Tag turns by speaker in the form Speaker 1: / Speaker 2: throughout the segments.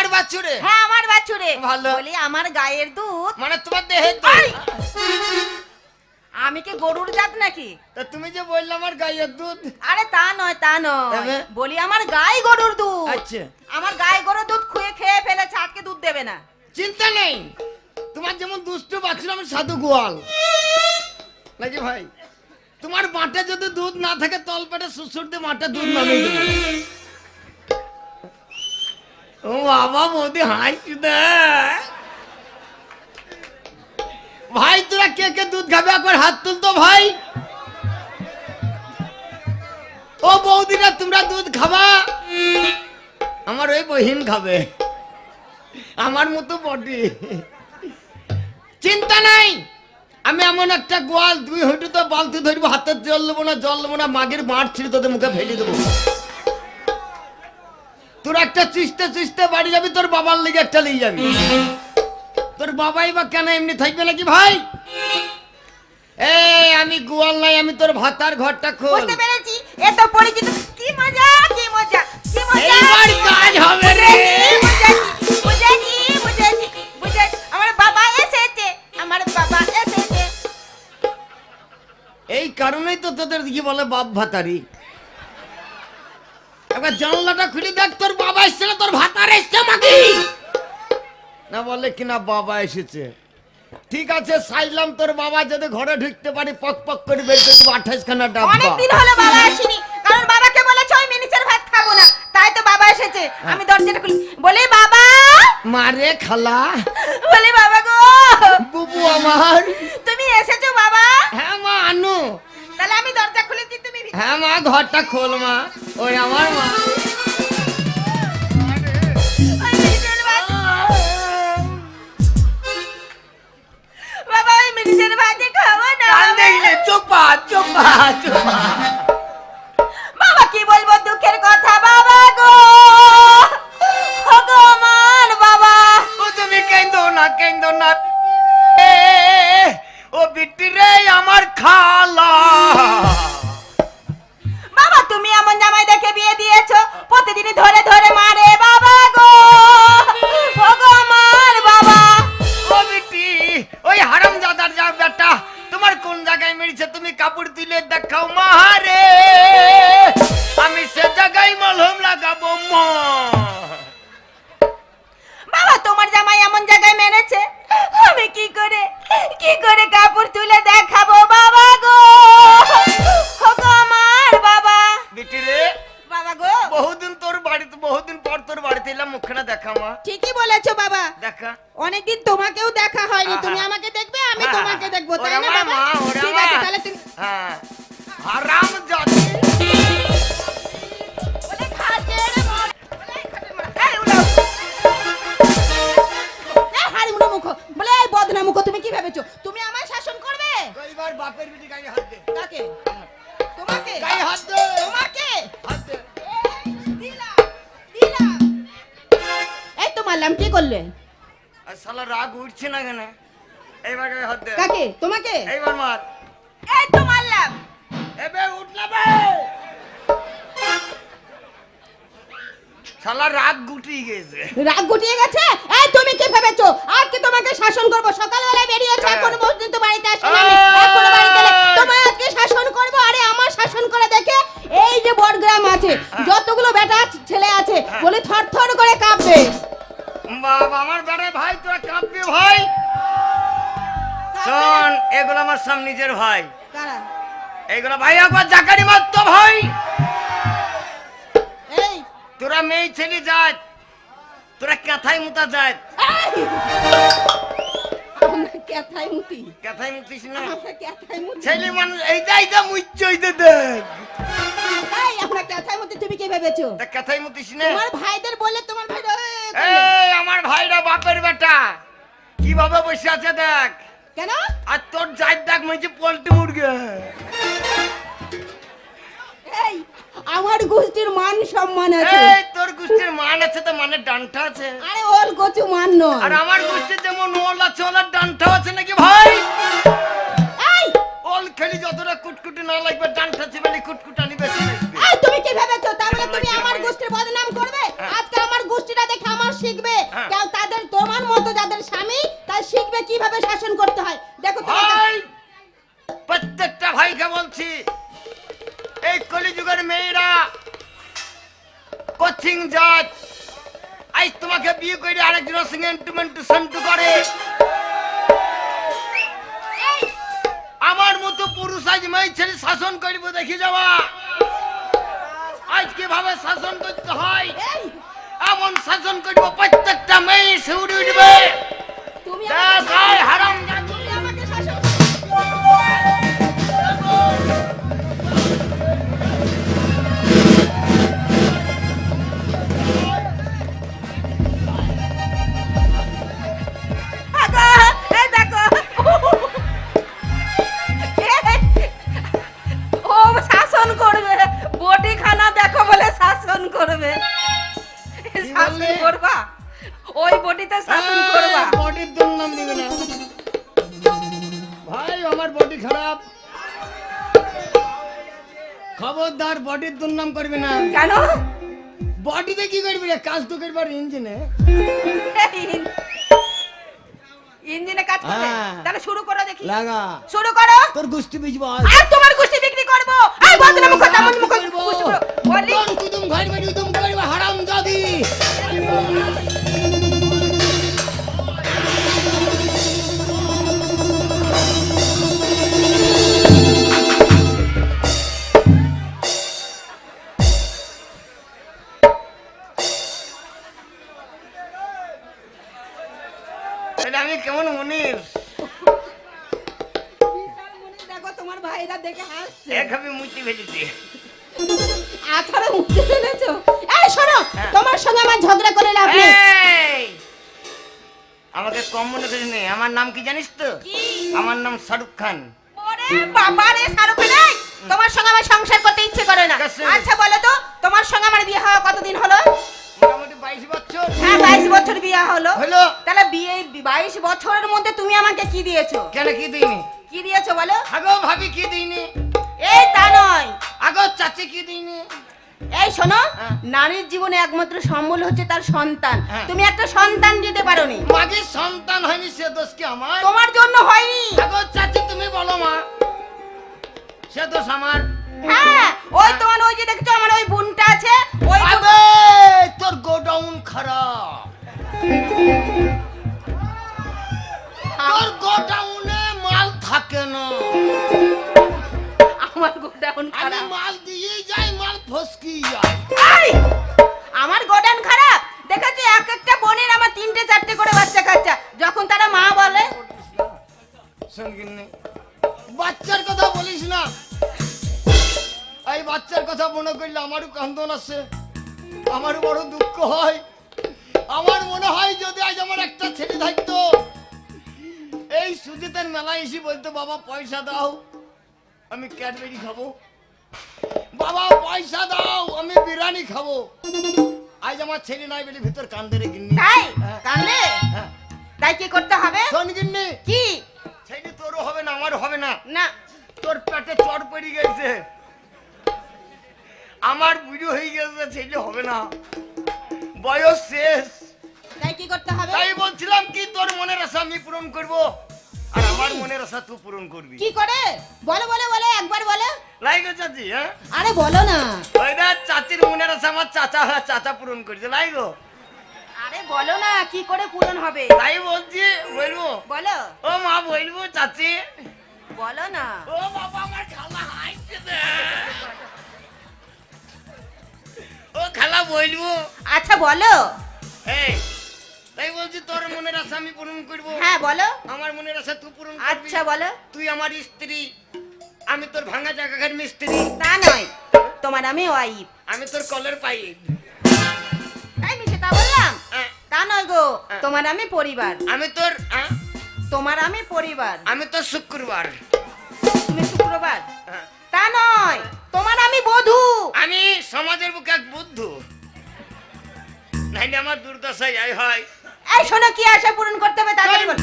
Speaker 1: তোমার বাছুরে।
Speaker 2: হ্যাঁ আমার বাছুরে।
Speaker 1: ভালো।
Speaker 2: বলি আমার গায়ের দুধ।
Speaker 1: মানে তোমার দেহে
Speaker 2: আই! আমি কি গরুর জাত নাকি?
Speaker 1: তা তুমি যে বললে আমার গায়ের দুধ।
Speaker 2: আরে তা নয় তা নয়। বলি আমার গাই গরুর দুধ।
Speaker 1: আচ্ছা।
Speaker 2: আমার গায়ে গরুর দুধ খুয়ে খেয়ে ফেলেছে আজকে দুধ দেবে না।
Speaker 1: চিন্তা নেই। তোমার যেমন দুষ্টু বাছুর আমি সাধু গোয়াল। নাকি ভাই? তোমার মাঠে যদি দুধ না থাকে তল পেটে শ্বশুর দিয়ে মাঠে দুধ নামিয়ে দেবো। বাবা, মোদি, হাসি ভাই, তোরা কে কে দুধ খাবে? একবার হাত তুলতো ভাই। ও বৌদিরা, তোমরা দুধ খাবা? আমার ওই বহিন খাবে। আমার মতো বডি। চিন্তা নাই। আমি এমন একটা গোয়াল, দুই হইটু তো বালতি ধরবো, হাতের জল নেব না, জল নেব না, মাগের মাঠ ছিঁড়ে তোদের মুখে ফেলে দেবো। তোর একটা চিস্তে চিস্তে বাড়ি যাবি তোর বাবার লিগে একটা নিয়ে যাবি। তোর বাবাই বা কেন এমনি থাকবে নাকি ভাই? এ আমি গোয়াল নাই আমি তোর ভাতার ঘরটা খোল।
Speaker 2: বুঝতে পেরেছি এ তো পরিচিত। কি মজা কি মজা কি মজা।
Speaker 1: এইবার কাজ হবে রে।
Speaker 2: আমার বাবা এসেছে আমার বাবা এসেছে।
Speaker 1: এই কারণেই তো তোদের কি বলে বাপ ভাতারি? একবার জানলাটা খুলে দেখ তোর বাবা এসছে না তোর ভাতার এসছে মাটি না বলে কিনা বাবা এসেছে। ঠিক আছে সাইলাম তোর বাবা যদি ঘরে ঢুকতে পারি পক পক করে বের করে দেবো আঠাশ খানা ডাব্বা।
Speaker 2: অনেক দিন হলো বাবা আসেনি। কারণ বাবাকে বলেছে ওই মিনিটের ভাত খাব না। তাই তো বাবা এসেছে। আমি দরজাটা খুলি। বলি বাবা!
Speaker 1: মারে খালা।
Speaker 2: বলি বাবা গো!
Speaker 1: বুবু আমার।
Speaker 2: তুমি এসেছ বাবা?
Speaker 1: হ্যাঁ মা আনু।
Speaker 2: তাহলে আমি দরজা খুলেছি তুমি
Speaker 1: হ্যাঁ মা ঘরটা খোল মা। ওই আমার মা।
Speaker 2: বাবা ওই মিনিটের ভাতে খাব না।
Speaker 1: চোপা চোপা চোপা।
Speaker 2: মারলাম কি করলে?
Speaker 1: আর শালা রাগ উঠছে না কেন? এইবার হাত দে।
Speaker 2: কাকে? তোমাকে?
Speaker 1: এইবার মার।
Speaker 2: এই তো মারলাম।
Speaker 1: এবে উঠলা বে। শালা রাগ গুটিয়ে গেছে।
Speaker 2: রাগ গুটিয়ে গেছে? এই তুমি কি ভেবেছো? আজকে তোমাকে শাসন করব? সকালবেলায় বেরিয়েছে
Speaker 1: হ্যাঁ।
Speaker 2: এখনও পর্যন্ত বাড়িতে আমি। এখনও বাড়িতে তোমায় আজকে শাসন করব? আরে আমার শাসন করে দেখে এই যে বড়গ্রাম আছে যতগুলো বেটা ছেলে আছে বলে থর থর করে কাঁপবে।
Speaker 1: বাবা আমার বেড়ে ভাই তোরা কাঁপবি ভাই? শোন এগুলো আমার সব নিজের ভাই? এইগুলো ভাই একবার জাকারি মারতো ভাই।
Speaker 2: এই!
Speaker 1: তোরা মেয়ে ছেলে যাত তোরা কাঁথাই মুতা যাত
Speaker 2: এই! ক্যাথাই মুতি।
Speaker 1: কাঁথাই মুতিস না।
Speaker 2: ক্যাথাই মুতি।
Speaker 1: ছেলে মানুষ এইটা এইটা মুচ্ছ দেখ।
Speaker 2: এই আমরা ক্যাথাই মুতি তুমি কি ভেবেছো?
Speaker 1: তা কাঁথাই
Speaker 2: তোমার ভাইদের বললে তোমার ভাইরা এই
Speaker 1: আমার ভাইরা বাপের বেটা। কীভাবে বসে আছে দেখ।
Speaker 2: কেন?
Speaker 1: আর তোর যাই দেখ মনে হচ্ছে পোল্ট্রি মুরগি।
Speaker 2: এই আমার গোষ্ঠীর মান সম্মান আছে।
Speaker 1: এই তোর গোষ্ঠীর মান আছে তো মানে ডান্টা আছে।
Speaker 2: আরে ওল কচু মান নয়।
Speaker 1: আর আমার গোষ্ঠীর যেমন ওল আছে ওলার ডান্টাও আছে নাকি ভাই?
Speaker 2: কি করবি
Speaker 1: রে কাজ তো করবার ইঞ্জিনে
Speaker 3: ইঞ্জিনে কাজ করবে
Speaker 1: হ্যাঁ।
Speaker 3: তাহলে শুরু করো দেখি
Speaker 1: লাগা
Speaker 3: শুরু করো
Speaker 1: তোর গুষ্টি বিজব
Speaker 3: আর তোমার গুষ্টি বিক্রি করব এই বদনা মুখ তামন মুখ গুষ্টি করো। বলি
Speaker 1: কুদুম ঘর বাড়ি তুমি করব হারাম দাদি
Speaker 2: আছাড়ে উঠে ফেলেছো এই শোনো
Speaker 1: হ্যাঁ।
Speaker 2: তোমার সঙ্গে আমার ঝগড়া করে লাভ নেই।
Speaker 1: আমাকে কম মনে করিস নে আমার নাম কি জানিস তো? আমার নাম শাহরুখ খান।
Speaker 3: বাবা রে শাহরুখ নাই
Speaker 2: তোমার সঙ্গে আমার সংসার করতে ইচ্ছে করে না। আচ্ছা বলো তো তোমার সঙ্গে আমার বিয়ে হওয়া কতদিন হলো?
Speaker 1: মোটামুটি বাইশ বছর।
Speaker 2: হ্যাঁ বাইশ বছর বিয়ে হলো।
Speaker 1: হলো।
Speaker 2: তাহলে বিয়ে বাইশ বছরের মধ্যে তুমি আমাকে কি দিয়েছ?
Speaker 1: কেন কি দিইনি?
Speaker 2: কি দিয়েছ বলো?
Speaker 1: আগো ভাবি কি দিইনি?
Speaker 2: এই তা নয়।
Speaker 1: আগো চাচি কি দিইনি?
Speaker 2: এই শোনো
Speaker 1: হ্যাঁ।
Speaker 2: নারীর জীবনে একমাত্র সম্বল হচ্ছে তার সন্তান।
Speaker 1: হ্যাঁ।
Speaker 2: তুমি একটা সন্তান দিতে পারোনি।
Speaker 1: মাগির সন্তান হয়নি সে দোষ কি আমার?
Speaker 2: তোমার জন্য হয়নি।
Speaker 1: আগো চাচি তুমি বলো মা। সে দোষ আমার।
Speaker 2: হ্যাঁ ওই তোমার ওই যে দেখছ আমার ওই বোনটা আছে ওই
Speaker 1: আবে তোর গোডাউন খারাপ। তোর গোডাউনে মাল থাকে না।
Speaker 3: আমার গোডাউন
Speaker 1: আমি
Speaker 3: খারাপ।
Speaker 1: মাল দিয়ে যাই মাল ফসকি যায়
Speaker 2: আমার গোডাউন খারাপ? দেখেছ এক একটা বোনের আমার তিনটে চারটে করে বাচ্চা কাচ্চা। যখন তারা মা বলে
Speaker 1: সঙ্গিনী। বাচ্চার কথা বলিস না। এই বাচ্চার কথা মনে করলে আমারও কান্দন আসে আমারও বড় দুঃখ হয়। আমার মনে হয় যদি আজ আমার একটা ছেলে থাকতো এই সুজিতের মেলায় এসে বলতো বাবা পয়সা দাও। আমি ক্যাডবেরি খাব। বাবা পয়সা দাও আমি বিরিয়ানি খাব। আজ আমার ছেলে নাই বলে ভিতর কান্দে রে গিন্নি।
Speaker 2: তাই?
Speaker 1: হ্যাঁ।
Speaker 2: কান্দে?
Speaker 1: হ্যাঁ।
Speaker 2: তাই কি করতে হবে?
Speaker 1: শোন গিন্নি।
Speaker 2: কি?
Speaker 1: ছেলে তোরও হবে না আমারও হবে না।
Speaker 2: না।
Speaker 1: তোর পেটে চড় পড়ে গেছে। আমার বুড়ি হয়ে গেছে ছেলে হবে না। বয়স শেষ।
Speaker 2: তাই কি করতে হবে?
Speaker 1: তাই বলছিলাম কি তোর মনের আশা আমি পূরণ করব? আর আমার মনের আশা তুই পূরণ করবি।
Speaker 2: কি করে? বলো বলো বলো একবার বলো।
Speaker 1: লাইগো চাচি হ্যাঁ?
Speaker 2: আরে বলো না।
Speaker 1: ওইটা চাচির মনের আশা আমার চাচা চাচা পূরণ করেছে লাইগো।
Speaker 2: আরে বলো না কি করে পূরণ হবে?
Speaker 1: তাই বলছি বলব।
Speaker 2: বলো।
Speaker 1: ও মা বলব চাচি।
Speaker 2: বলো না।
Speaker 1: ও বাবা আমার খালা হাসছে রে। ও খালা বলব।
Speaker 2: আচ্ছা বলো।
Speaker 1: এই তাই বলছি তোর মনের আশা আমি পূরণ করব।
Speaker 2: হ্যাঁ বলো।
Speaker 1: আমার মনের আশা তুই পূরণ করবি।
Speaker 2: আচ্ছা বলো।
Speaker 1: তুই আমার স্ত্রী আমি তোর ভাঙা জায়গাঘাট মিস্ত্রি।
Speaker 2: তা নয় তোমার আমি ওয়াইফ।
Speaker 1: আমি তোর কলের পাইপ।
Speaker 2: তাই মিশে তা বললাম।
Speaker 1: হ্যাঁ,
Speaker 2: তা নয় গো
Speaker 1: হ্যাঁ।
Speaker 2: তোমার আমি পরিবার।
Speaker 1: আমি তোর হ্যাঁ,
Speaker 2: তোমার আমি পরিবার।
Speaker 1: আমি তোর শুক্রবার।
Speaker 2: তুমি শুক্রবার? তা নয় তোমার আমি বধূ।
Speaker 1: আমি সমাজের বুকে এক বুদ্ধ নাইলে আমার দুর্দশাই আয় হয়।
Speaker 2: এই শোনো কি আশা পূরণ করতে হবে তাড়াতাড়ি বলো।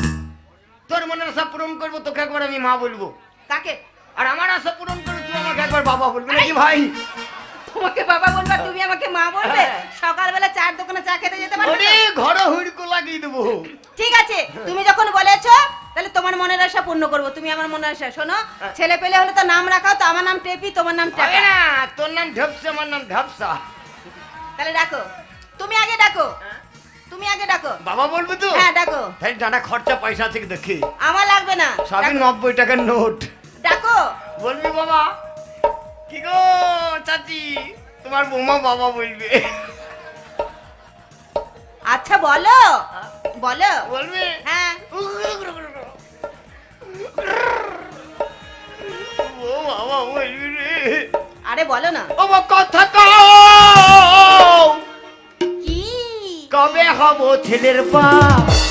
Speaker 1: তোর মনের আশা পূরণ করব তোকে একবার আমি মা বলব।
Speaker 2: কাকে
Speaker 1: আর আমার আশা পূরণ করে তুই আমাকে একবার বাবা বলবি নাকি ভাই?
Speaker 3: তোমাকে বাবা বলবা তুমি আমাকে মা বলবে?
Speaker 1: হ্যাঁ।
Speaker 2: সকালবেলা চার দোকানে চা খেতে যেতে পারো
Speaker 1: ওরে ঘরে হুড়কো লাগিয়ে দেবো।
Speaker 2: ঠিক আছে তুমি যখন বলেছ তাহলে তোমার মনের আশা পূর্ণ করব। তুমি আমার মনের আশা শোনো ছেলে পেলে হলে তো নাম রাখাও তো আমার নাম টেপি তোমার নাম টেপা
Speaker 1: না তোর নাম ঢেপসা আমার নাম ঢাপসা।
Speaker 2: তাহলে ডাকো তুমি আগে ডাকো। তুমি আগে ডাকো।
Speaker 1: বাবা বলবি তো?
Speaker 2: হ্যাঁ ডাকো।
Speaker 1: তাই খরচা পয়সা থেকে দেখি।
Speaker 2: আমার লাগবে না।
Speaker 1: সবই নব্বই টাকার নোট।
Speaker 2: ডাকো।
Speaker 1: বলবি বাবা? কি গো চাচি? তোমার বৌমা বাবা বলবে।
Speaker 2: আচ্ছা বলো। বলো।
Speaker 1: বলবে?
Speaker 2: হ্যাঁ।
Speaker 1: ও বাবা বলবি রে।
Speaker 2: আরে বলো না।
Speaker 1: ও কথা কও। কবে হব ছেলের বাপ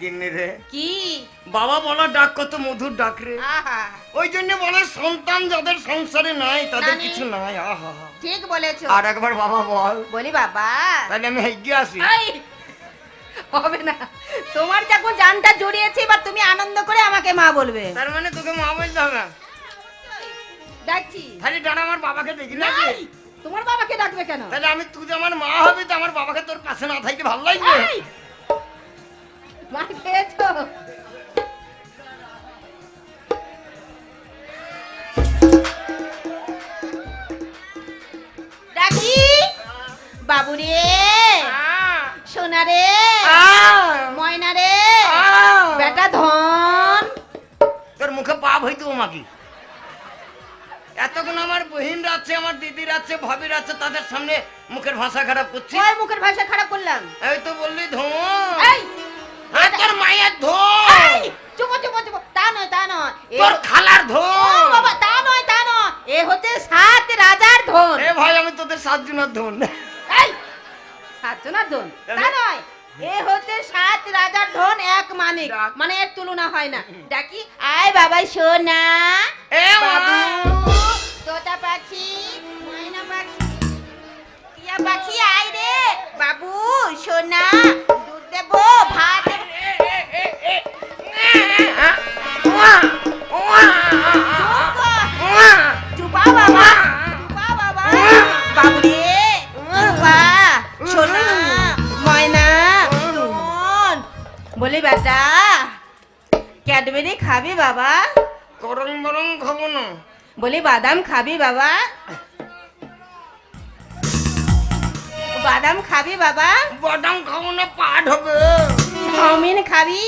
Speaker 1: গিন্নি রে।
Speaker 2: কি?
Speaker 1: বাবা বলা ডাক কত মধুর ডাক রে। ওই জন্য বলে সন্তান যাদের সংসারে নাই তাদের কিছু নাই আহা।
Speaker 2: ঠিক বলেছ।
Speaker 1: আর একবার বাবা বল।
Speaker 2: বলি বাবা।
Speaker 1: তাহলে আমি হেগে আসি।
Speaker 2: হবে না। তোমার যখন জানটা জড়িয়েছে এবার তুমি আনন্দ করে আমাকে মা বলবে।
Speaker 1: তার মানে তোকে মা বলতে হবে?
Speaker 2: ডাকছি।
Speaker 1: খালি ডানা আমার বাবাকে দেখি না
Speaker 2: তোমার বাবাকে ডাকবে কেন?
Speaker 1: তাহলে আমি তুই আমার মা হবি তো আমার বাবাকে তোর পাশে না থাকতে ভালো লাগবে?
Speaker 2: এই! খেয়েছো? ডাকি? বাবু রে সোনা রে ময়না রে। বেটা ধন।
Speaker 1: তোর মুখে পাপ হইতো মাকি এতক্ষণ আমার বহিনরা আছে আমার দিদির আছে ভাবির আছে তাদের সামনে মুখের ভাষা খারাপ করছি
Speaker 2: মুখের ভাষা খারাপ করলাম?
Speaker 1: এই তো বললি ধন হ্যাঁ, তোর মায়ের ধন
Speaker 2: চুপ চুপ চুপ তা নয় তা নয়।
Speaker 1: তোর খালার
Speaker 2: ও বাবা তা নয় তা নয়। এ হচ্ছে সাত রাজার ধন
Speaker 1: এ ভাই আমি তোদের সাত জনের ধন
Speaker 2: এই সাতজনার ধন তা নয়। এ হচ্ছে সাত রাজার ধন এক মানিক। মানে এর তুলনা হয় না। ডাকি আয় বাবা সোনা।
Speaker 1: এ
Speaker 2: বাবু তোতা পাখি ময়না পাখি টিয়া পাখি বাদাম খাবি বাবা? বাদাম খাবি বাবা?
Speaker 1: বাদাম খাব না পাট হবে।
Speaker 2: চাউমিন খাবি?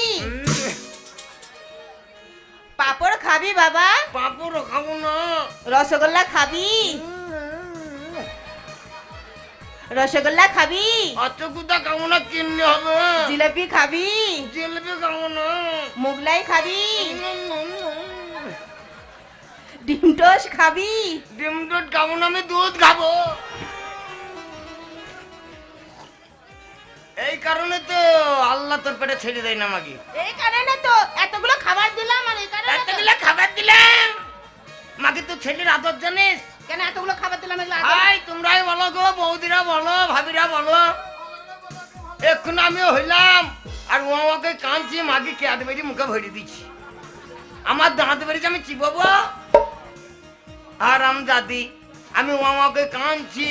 Speaker 2: পাপড় খাবি বাবা?
Speaker 1: পাপড় খাব না।
Speaker 2: রসগোল্লা খাবি? রসগোল্লা খাবি?
Speaker 1: অচকুতা খাব না কিনলে হবে।
Speaker 2: জিলাপি খাবি?
Speaker 1: জিলিপি খাব না।
Speaker 2: মুগলাই খাবি? ডিম টোস্ট খাবি?
Speaker 1: ডিম দুধ খাব না আমি দুধ খাব। এই কারণে তো আল্লাহ তোর পেটে ছেড়ে দেয় না আমাকে
Speaker 2: এই কারণে তো এতগুলো খাবার দিলাম আর এই কারণে
Speaker 1: এতগুলো খাবার দিলাম। মাকে তো ছেলের আদর জানিস?
Speaker 2: কেন এতগুলো খাবার দিলাম এগুলো
Speaker 1: হাই তোমরাই বলো গো বৌদিরা বলো ভাবিরা বলো। এখন আমিও হইলাম আর ও আমাকে কাঁদছি মাকে কেয়াদ বেরি মুখে ভরে দিচ্ছি। আমার দাঁত বেরিয়েছে আমি চিবাবো? আর আম আমি ও আমাকে কাঁদছি।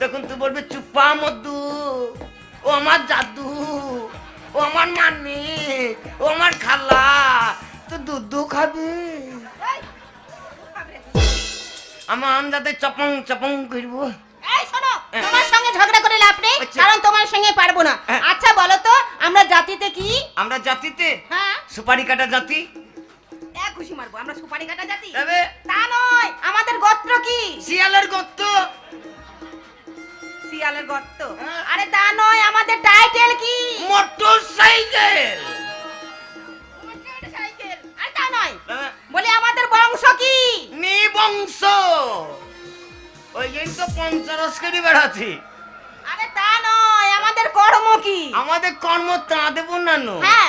Speaker 1: তখন তুই বলবি চুপা মদ্দু ও আমার জাদু ও আমার মানি ও আমার খালা তো দুধ খাবি? আমার আমদাতে চপং চপং করব।
Speaker 2: তোমার সঙ্গে ঝগড়া করে লাভ নেই
Speaker 1: আচ্ছা।
Speaker 2: কারণ তোমার সঙ্গে পারব পারব না।
Speaker 1: হ্যাঁ।
Speaker 2: আচ্ছা বলো তো আমরা জাতিতে কি?
Speaker 1: আমরা জাতিতে
Speaker 2: হ্যাঁ।
Speaker 1: সুপারি কাটা জাতি।
Speaker 2: এক খুশি মারবো আমরা সুপারি কাটা জাতি।
Speaker 1: তবে
Speaker 2: তা নয় আমাদের গোত্র কি?
Speaker 1: শিয়ালের গর্ত
Speaker 2: শিয়ালের গর্ত
Speaker 1: হ্যাঁ।
Speaker 2: আরে তা নয় আমাদের টাইটেল কি?
Speaker 1: মোটর সাইকেল
Speaker 2: আরে তা নয় বলি আমাদের বংশ কি?
Speaker 1: নিবংশ। ওই জন্য তো পঞ্চাশ কেজি বেড়াচ্ছি।
Speaker 2: আরে তা নয় আমাদের কর্ম কি?
Speaker 1: আমাদের কর্ম তা দেবো না।
Speaker 2: হ্যাঁ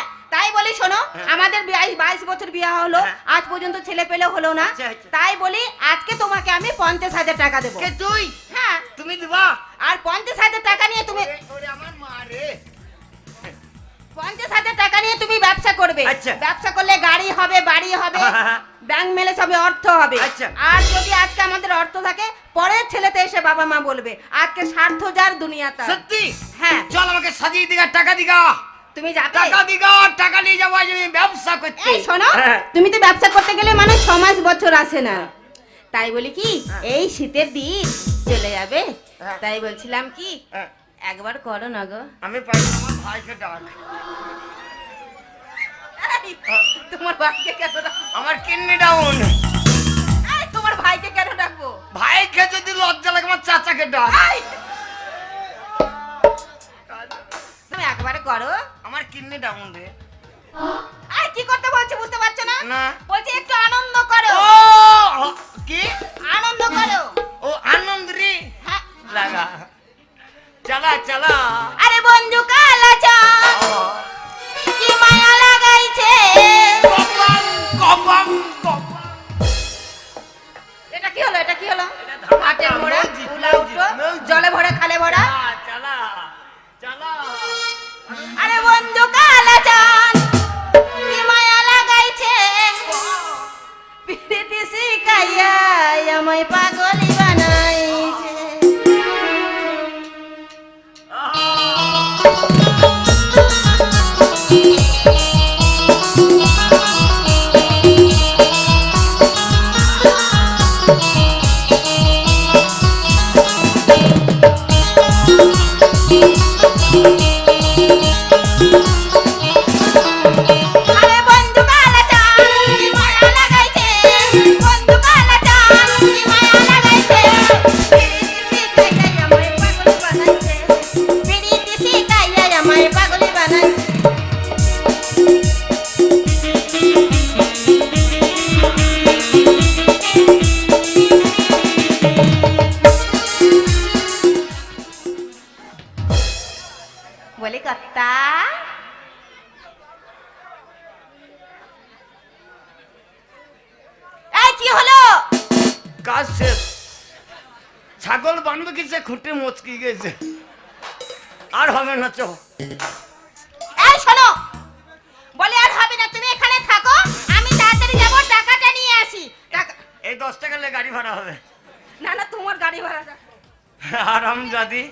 Speaker 2: তাই বলি শোনো
Speaker 1: হ্যাঁ।
Speaker 2: আমাদের বাইশ বছর বিয়ে হলো
Speaker 1: হ্যাঁ।
Speaker 2: আজ পর্যন্ত ছেলে পেলে হলো না
Speaker 1: আচ্ছা, আচ্ছা।
Speaker 2: তাই বলি আজকে তোমাকে আমি পঞ্চাশ হাজার টাকা দেবো
Speaker 1: তুই
Speaker 2: হ্যাঁ
Speaker 1: তুমি দিবা
Speaker 2: আর পঞ্চাশ হাজার টাকা নিয়ে তুমি
Speaker 1: আমার মা রে
Speaker 2: পঞ্চাশ হাজার টাকা নিয়ে তুমি ব্যবসা করবে
Speaker 1: আচ্ছা।
Speaker 2: ব্যবসা করলে গাড়ি হবে বাড়ি হবে
Speaker 1: হ্যাঁ।
Speaker 2: ব্যাংক মেলে সবে অর্থ হবে। আর যদি আজকে আমাদের অর্থ থাকে পরের ছেলেতে এসে বাবা মা বলবে আজকে স্বার্থ যার দুনিয়া
Speaker 1: সত্যি
Speaker 2: হ্যাঁ
Speaker 1: চল আমাকে সাজিয়ে দিগা টাকা দিগা
Speaker 2: তুমি যাবে।
Speaker 1: টাকা দিগা টাকা নিয়ে যাব আমি ব্যবসা করতে।
Speaker 2: এই শোনো
Speaker 1: হ্যাঁ।
Speaker 2: তুমি তো ব্যবসা করতে গেলে মানে ছ মাস বছর আসে না। তাই বলি কি
Speaker 1: হ্যাঁ।
Speaker 2: এই শীতের দিন চলে যাবে।
Speaker 1: হ্যাঁ।
Speaker 2: তাই বলছিলাম কি একবার করো না গো।
Speaker 1: আমি পাই আমার ভাইকে ডাক।
Speaker 2: তোমার ভাইকে কেন ডাকবো
Speaker 1: আমার কিডনি ডাউন।
Speaker 2: এই, তোমার ভাইকে কেন ডাকবো?
Speaker 1: ভাইকে যদি লজ্জা লাগে আমার চাচাকে ডাক।
Speaker 2: একবার করো।
Speaker 1: আমার কিডনি ডাউন রে
Speaker 2: আর কি করতে বলছি বুঝতে পারছ না?
Speaker 1: না।
Speaker 2: বলছি একটু আনন্দ করো।
Speaker 1: ছাগল বানবে কি সে খুঁটে মচকি গেছে। আর হবে না চো
Speaker 2: এই শোনো বলে আর হবে না তুমি এখানে থাকো আমি তাড়াতাড়ি যাব টাকাটা নিয়ে আসি। টাকা
Speaker 1: এই দশ টাকা লে গাড়ি ভাড়া হবে।
Speaker 2: না না তোমার গাড়ি ভাড়া।
Speaker 1: আরাম জাদি।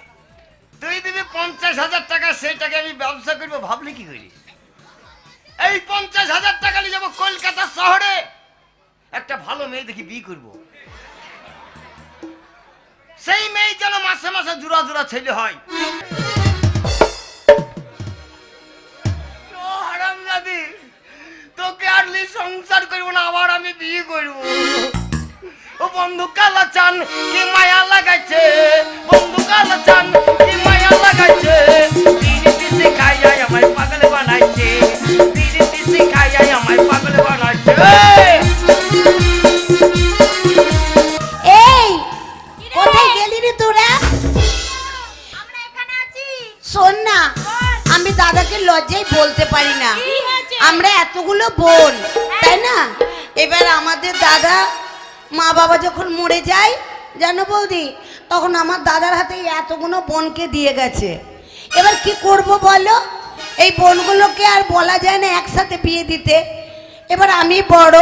Speaker 1: তুই দিবি পঞ্চাশ হাজার টাকা সেই টাকা আমি ব্যবসা করব ভাবলি কি করি এই পঞ্চাশ হাজার টাকা নিয়ে যাব কলকাতা শহরে। একটা ভালো মেয়ে দেখি বিয়ে করব। সেই মেয়ে যেন মাসে মাসে জুড়া জুড়া ছেলে হয়। তোকে আর লি সংসার করব না, আবার আমি বিয়ে করব। ও বন্ধু কালা চান, কি মায়া লাগাইছে? বন্ধু কালা চান, কি মায়া লাগাইছে? তিরি তিসি খাইয়াই আমায় পাগল বানাইছে। তিরি তিসি খাইয়াই আমায় পাগল বানাইছে।
Speaker 4: শোন না আমি দাদাকে লজ্জায় বলতে পারি না। আমরা এতগুলো বোন তাই না? এবার আমাদের দাদা মা বাবা যখন মরে যায় জানো বৌদি তখন আমার দাদার হাতে এতগুলো বোনকে দিয়ে গেছে। এবার কি করব বলো? এই বোনগুলোকে আর বলা যায় না একসাথে বিয়ে দিতে। এবার আমি বড়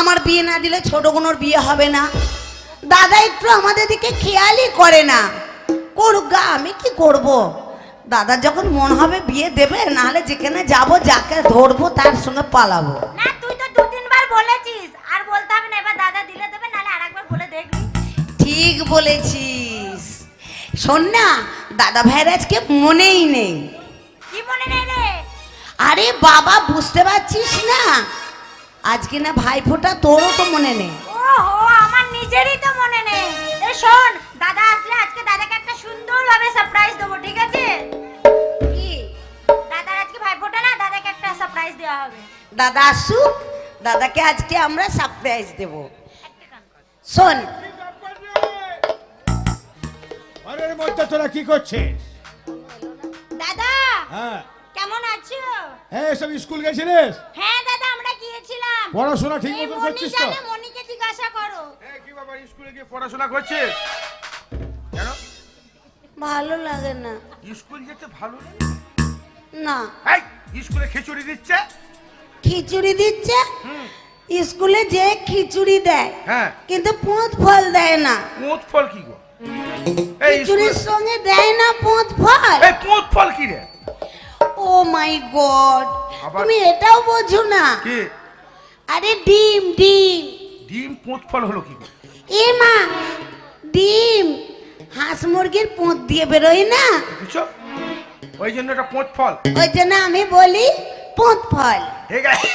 Speaker 4: আমার বিয়ে না দিলে ছোটগুলোর বিয়ে হবে না। দাদা একটু আমাদের দিকে খেয়ালই করে না। করুক গা আমি কি করব। দাদা যখন মন হবে বিয়ে দেবে নাহলে যেখানে যাব যাকে ধরবো তার সঙ্গে পালাবো।
Speaker 2: না তুই তো দু তিনবার বলেছিস। আর বলতে হবে না এবার দাদা দিলে দেবে নাহলে আরেকবার বলে দেখবি।
Speaker 4: ঠিক বলেছিস। শোন না দাদা ভাইয়ের আজকে মনেই নেই।
Speaker 2: কি মনে নেই রে?
Speaker 4: আরে বাবা বুঝতে পারছিস না? আজকে না ভাইফোঁটা তোরও তো মনে নেই।
Speaker 2: ওহো আমার নিজেরই তো মনে নেই। শোন দাদা আসলে আজকে দাদাকে একটা সুন্দর ভাবে সারপ্রাইজ দেবো ঠিক আছে?
Speaker 4: কি?
Speaker 2: দাদার আজকে ভাইফোঁটা না? দাদাকে একটা সারপ্রাইজ দেওয়া হবে।
Speaker 4: দাদা আসুক দাদাকে আজকে আমরা সারপ্রাইজ দেব। শোন।
Speaker 5: ঘরের মধ্যে তোরা কি করছিস?
Speaker 2: দাদা
Speaker 5: হ্যাঁ।
Speaker 2: কেমন আছো?
Speaker 5: হ্যাঁ সব স্কুল গেছিলিস?
Speaker 2: হ্যাঁ দাদা আমরা গিয়েছিলাম।
Speaker 5: পড়াশোনা ঠিক মতো করছিস তো?
Speaker 2: মনিকে জিজ্ঞাসা করো।
Speaker 5: হ্যাঁ কি বাবা স্কুলে গিয়ে পড়াশোনা করছিস? কেন?
Speaker 4: ভালো লাগে না।
Speaker 5: স্কুল যেতে ভালো লাগে?
Speaker 4: না।
Speaker 5: এই স্কুলে খিচুড়ি দিচ্ছে?
Speaker 4: খিচুড়ি দিচ্ছে? স্কুলে যে খিচুড়ি দেয়
Speaker 5: হ্যাঁ।
Speaker 4: কিন্তু পোঁত ফল দেয় না।
Speaker 5: পুঁত ফল কি গো? এই
Speaker 4: খিচুড়ির সঙ্গে দেয় না পোঁত ফল?
Speaker 5: এই পুঁত ফল কি রে?
Speaker 4: ও মাই গড তুমি এটাও বোঝো না।
Speaker 5: কি?
Speaker 4: আরে ডিম ডিম।
Speaker 5: ডিম পুঁত ফল হলো কি গো?
Speaker 4: এ মা ডিম। হাঁস মুরগির পোঁত দিয়ে বেরোয় না?
Speaker 5: বুঝছ? ওই জন্য এটা পুঁত ফল।
Speaker 4: ওই জন্য আমি বলি পোঁত ফল।
Speaker 5: ঠিক আছে।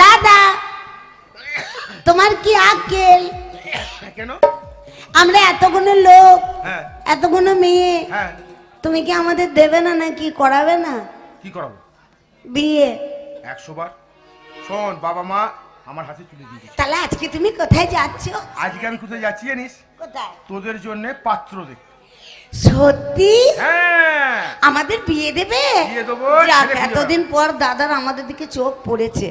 Speaker 4: দাদা তোমার কি আকেল
Speaker 5: কেন?
Speaker 4: আমরা এতগুলো লোক
Speaker 5: হ্যাঁ।
Speaker 4: এতগুলো মেয়ে
Speaker 5: হ্যাঁ।
Speaker 4: তুমি কি আমাদের দেবে না নাকি করাবে না?
Speaker 5: কি করাবো?
Speaker 4: বিয়ে।
Speaker 5: একশো বার। শোন বাবা মা আমার হাতে তুলে দিয়ে
Speaker 4: তাহলে আজকে তুমি কোথায় যাচ্ছ?
Speaker 5: আজকে আমি কোথায় যাচ্ছি জানিস?
Speaker 4: কোথায়?
Speaker 5: তোদের জন্য পাত্র দেখ।
Speaker 4: সত্যি?
Speaker 5: হ্যাঁ।
Speaker 4: আমাদের বিয়ে দেবে? যাক, এতদিন পর দাদার আমাদের দিকে চোখ পড়েছে।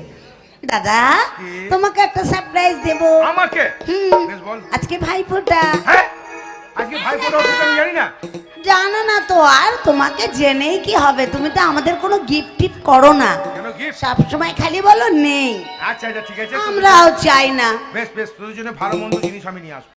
Speaker 4: দাদা তোমাকে একটা সারপ্রাইজ দেব।
Speaker 5: আমাকে?
Speaker 4: আজকে ভাইফোঁটা।
Speaker 5: হ্যাঁ? আজকে ভাই ফোটা উঠেছে আমি জানি না।
Speaker 4: জানো না তো আর তোমাকে জেনেই কি হবে? তুমি তো আমাদের কোনো গিফট টিফট করো না।
Speaker 5: কেন গিফট
Speaker 4: সবসময় খালি বলো নেই।
Speaker 5: আচ্ছা আচ্ছা ঠিক আছে।
Speaker 4: আমরাও চাই না।
Speaker 5: বেশ বেশ তোদের জন্য ভালো মন্দ জিনিস আমি নিয়ে আসব।